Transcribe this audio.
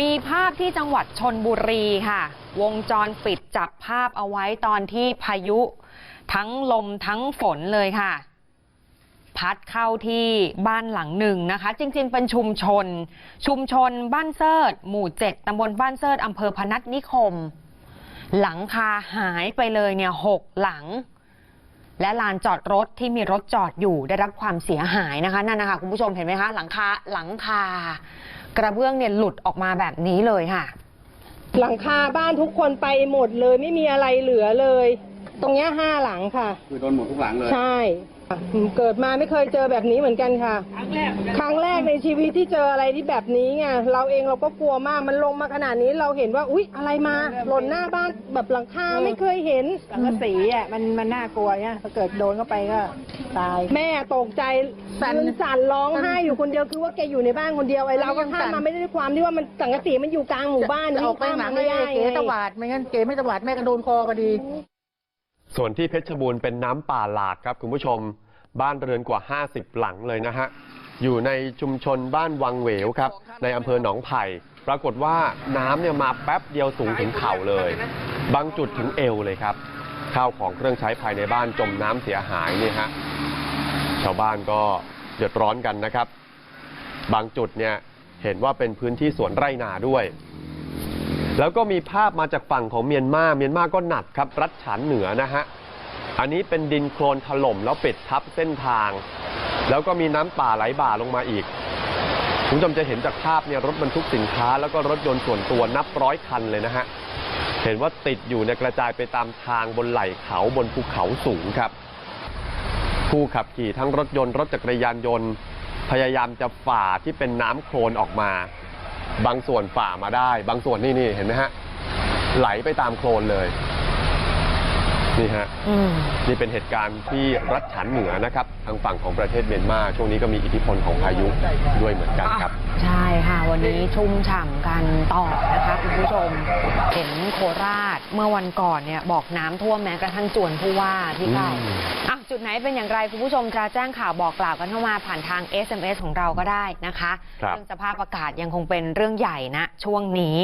มีภาพที่จังหวัดชนบุรีค่ะ วงจรปิดจับภาพเอาไว้ตอนที่พายุ ทั้งลมทั้งฝนเลยค่ะ พัดเข้าที่บ้านหลังหนึ่งนะคะ จริง ๆ เป็นชุมชน ชุมชนบ้านเซิร์หมู่เจ็ดตำบลบ้านเซิร์อำเภอพนัสนิคม หลังคาหายไปเลยเนี่ยหกหลัง และลานจอดรถที่มีรถจอดอยู่ได้รับความเสียหายนะคะนั่นนะคะคุณผู้ชมเห็นไหมคะ หลังคาหลังคา กระเบื้องเนี่ยหลุดออกมาแบบนี้เลยค่ะ หลังคาบ้านทุกคนไปหมดเลยไม่มีอะไรเหลือเลย ตรงเนี้ยห้าหลังค่ะ คือโดนหมดทุกหลังเลยใช่เกิดมาไม่เคยเจอแบบนี้เหมือนกันค่ะ ครั้งแรกครั้งแรกในชีวิตที่เจออะไรที่แบบนี้ไงเราเองเราก็กลัวมากมันลงมาขนาดนี้เราเห็นว่าอุ๊ยอะไรมาหล่นหน้าบ้านแบบหลังคาไม่เคยเห็น สังกะสีอะมันมันน่ากลัวเนี่ยถ้าเกิดโดนเข้าไปก็ตาย แม่ตกใจสั่นยืนสั่นร้องไห้อยู่คนเดียวคือว่าแกอยู่ในบ้านคนเดียวไอ้เราก็ข้ามมาไม่ได้ด้วยความที่ว่ามันสังกะสีมันอยู่กลางหมู่บ้านจะออกไปวิ่งหลัข้างมมาให้ไม่ได้เก๋ไงตวาดไม่งั้นเก๋ไม่ตวาดแม่ก็โดนคอก็ดี ส่วนที่เพชรบูรณ์เป็นน้ำป่าหลากครับคุณผู้ชม บ้านเรือนกว่า 50 หลังเลยนะฮะ อยู่ในชุมชนบ้านวังเหวครับ ในอำเภอหนองไผ่ ปรากฏว่าน้ำเนี่ยมาแป๊บเดียวสูงถึงเข่าเลย บางจุดถึงเอวเลยครับ ข้าวของเครื่องใช้ภายในบ้านจมน้ำเสียหายนี่ฮะ ชาวบ้านก็เดือดร้อนกันนะครับ บางจุดเนี่ยเห็นว่าเป็นพื้นที่สวนไร่นาด้วย แล้วก็มีภาพมาจากฝั่งของเมียนมาเมียนมาก็หนักครับ รัดฉานเหนือนะฮะ อันนี้เป็นดินโคลนถล่มแล้วปิดทับเส้นทาง แล้วก็มีน้ำป่าไหลบ่าลงมาอีกคุณผู้ชมจะเห็นจากภาพเนี่ยรถบรรทุกสินค้า แล้วก็รถยนต์ส่วนตัวนับร้อยคันเลยนะฮะ เห็นว่าติดอยู่ในยกระจายไปตามทางบนไหล่เขาบนภูเขาสูงครับ ผู้ขับขี่ทั้งรถยนต์รถจักรยานยนต์ พยายามจะฝ่าที่เป็นน้ำโคลนออกมา บางส่วนฝ่ามาได้ บางส่วนนี่นี่เห็นไหมฮะ ไหลไปตามโคลนเลย นี่ฮะอืมนี่เป็นเหตุการณ์ที่รัฐฉานเหนือนะครับ ทางฝั่งของประเทศเมียนมา ช่วงนี้ก็มีอิทธิพลของพายุด้วยเหมือนกันครับ ใช่ค่ะ วันนี้ชุ่มฉ่ำกันต่อนะคะคุณผู้ชม เห็นโคราชเมื่อวันก่อนเนี่ยบอกน้ำท่วมแม้กระทั่งจวนผู้ว่าที่เก่าอืมอะ จุดไหนเป็นอย่างไร คุณผู้ชมจะแจ้งข่าวบอกกล่าวกันเข้ามาผ่านทาง SMS ของเราก็ได้นะคะครับเรื่องสภาพอากาศยังคงเป็นเรื่องใหญ่นะช่วงนี้